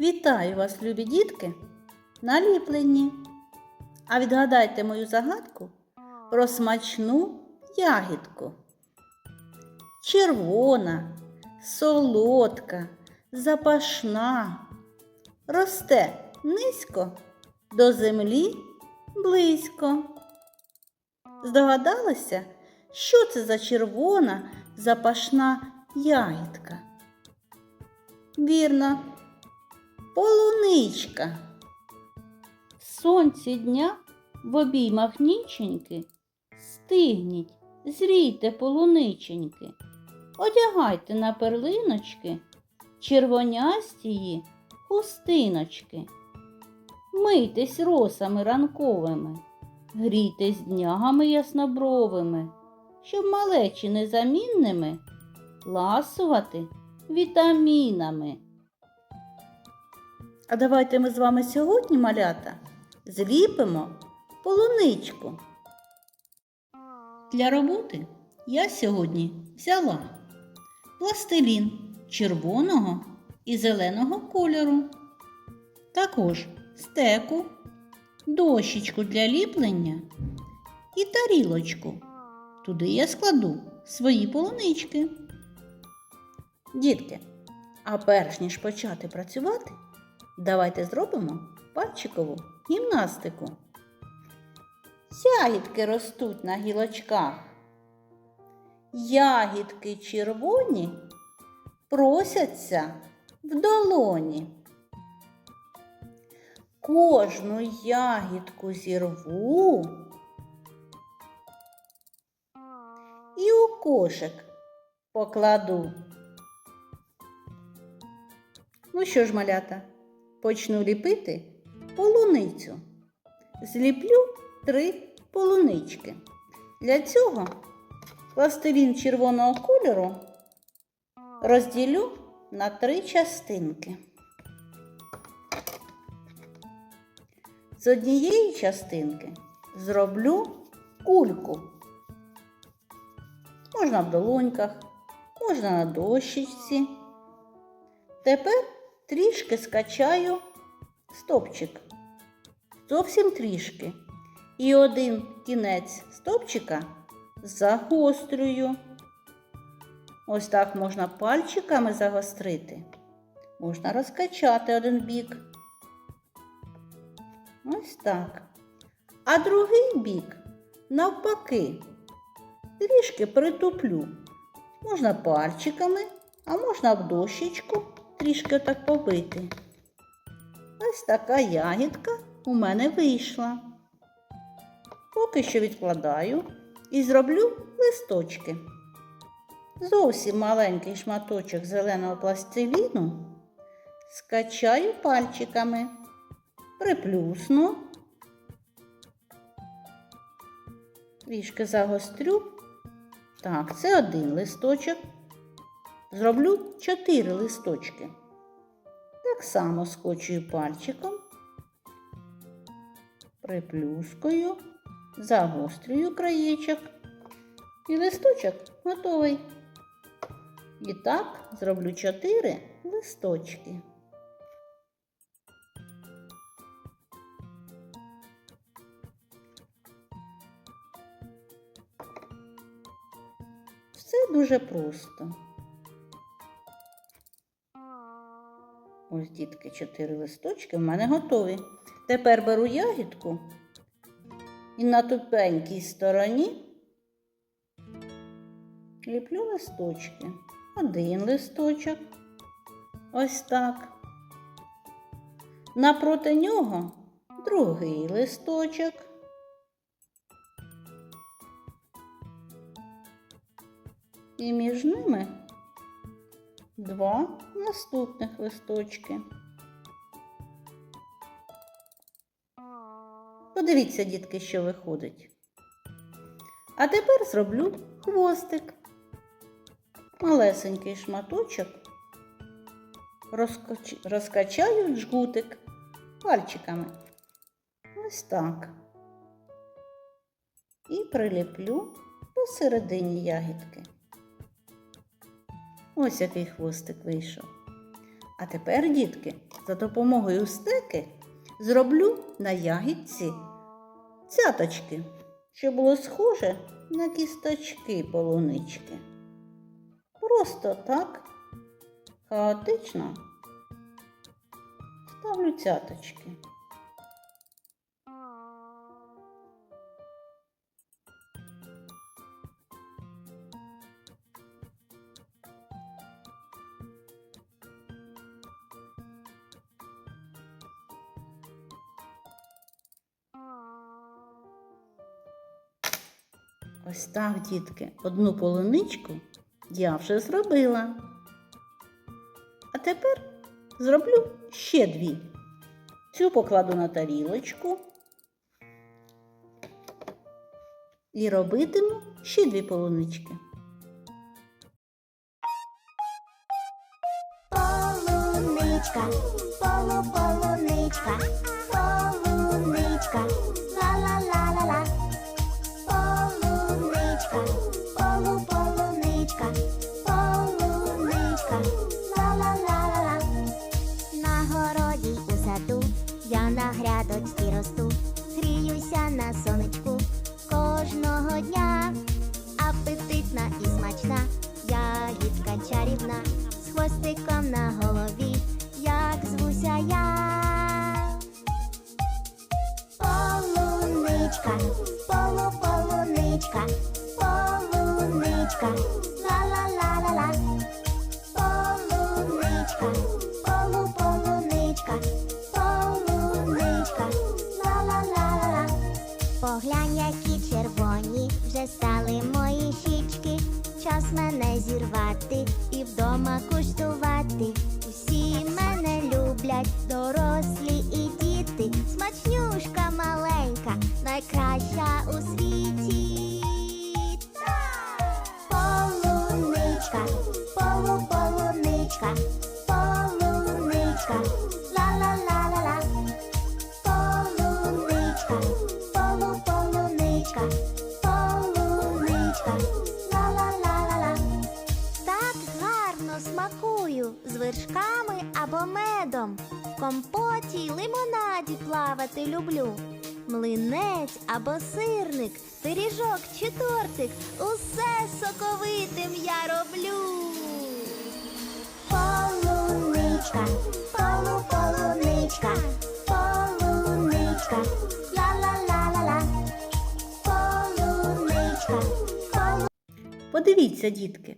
Вітаю вас, любі дітки, на ліпленні. А відгадайте мою загадку про смачну ягідку. Червона, солодка, запашна, росте низько, до землі близько. Здогадалися, що це за червона запашна ягідка? Вірно, полуничка. Сонці дня в обіймах ніченьки стигніть, зрійте полуниченьки, одягайте на перлиночки червонястії хустиночки. Мийтесь росами ранковими, грійтесь днягами яснобровими, щоб малечі незамінними ласувати вітамінами. А давайте ми з вами сьогодні, малята, зліпимо полуничку. Для роботи я сьогодні взяла пластилін червоного і зеленого кольору, також стеку, дощечку для ліплення і тарілочку. Туди я складу свої полунички. Дітки, а перш ніж почати працювати, давайте зробимо пальчикову гімнастику. Ягідки ростуть на гілочках. Ягідки червоні просяться в долоні. Кожну ягідку зірву і у кошик покладу. Ну що ж, малята, почну ліпити полуницю. Зліплю три полунички. Для цього пластилін червоного кольору розділю на три частинки. З однієї частинки зроблю кульку. Можна в долоньках, можна на дощечці. Тепер трішки скачаю стопчик. Зовсім трішки. І один кінець стопчика загострюю. Ось так можна пальчиками загострити. Можна розкачати один бік. Ось так. А другий бік навпаки. Трішки притуплю. Можна пальчиками, а можна в дощечку трішки так побити. Ось така ягідка у мене вийшла. Поки що відкладаю і зроблю листочки. Зовсім маленький шматочок зеленого пластиліну скачаю пальчиками, приплюсну, трішки загострю. Так, це один листочок. Зроблю чотири листочки. Так само скочую пальчиком, приплюскою, загострюю краєчок і листочок готовий. І так зроблю чотири листочки. Все дуже просто. Ось, дітки, чотири листочки в мене готові. Тепер беру ягідку і на тупенькій стороні ліплю листочки. Один листочок. Ось так. Напроти нього другий листочок. І між ними два наступних листочки. Подивіться, дітки, що виходить. А тепер зроблю хвостик. Малесенький шматочок розкач... розкачаю жгутик пальчиками. Ось так. І приліплю посередині ягідки. Ось який хвостик вийшов. А тепер, дітки, за допомогою стеки зроблю на ягідці цяточки, що було схоже на кісточки полунички. Просто так, хаотично ставлю цяточки. Ось так, дітки, одну полуничку я вже зробила. А тепер зроблю ще дві. Цю покладу на тарілочку і робитиму ще дві полунички. Полуничка, полу полуничка, полуничка, городі у саду я на грядочці росту, гріюся на сонечку кожного дня. Апетитна і смачна, ягідка чарівна, з хвостиком на голові, як звуся я. Полуничка, полу полуничка, Поглянь, які червоні вже стали мої щічки. Час мене зірвати і вдома куштувати. Усі мене люблять, дорослі і діти. Смачнюшка маленька, найкраща у світі. Полуничка, полуполуничка, полуничка, ла-ла-ла-ла-ла. Полуничка, й лимонаді плавати люблю. Млинець або сирник, пиріжок чи тортик. Усе соковитим я роблю. Полуничка, полуполуничка, полуничка, ла-ла-ла-ла-ла. Полуничка, полу... Подивіться, дітки,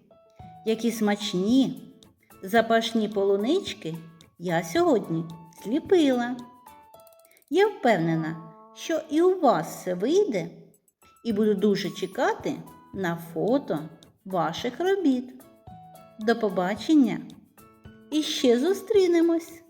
які смачні запашні полунички я сьогодні зліпила. Я впевнена, що і у вас все вийде, і буду дуже чекати на фото ваших робіт. До побачення і ще зустрінемось!